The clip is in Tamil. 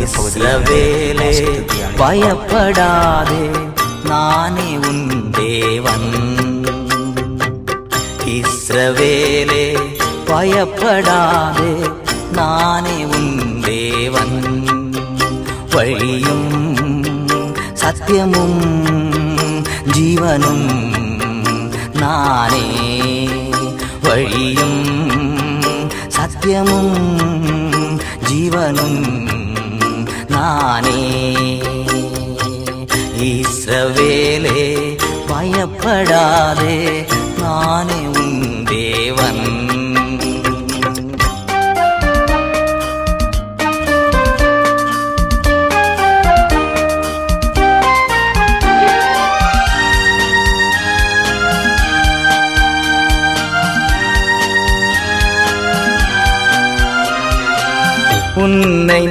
இஸ்ரவேலே பயப்படாதே நானே உன் தேவன். இஸ்ரவேலே பயப்படாதே நானே உன் தேவன். வழியும் சத்தியமும் ஜீவனும் நானே. வழியும் சத்தியமும் ஜீவனும் நானே. ஈசவேலே பயப்படாதே நானே உன் தேவன். உன்னை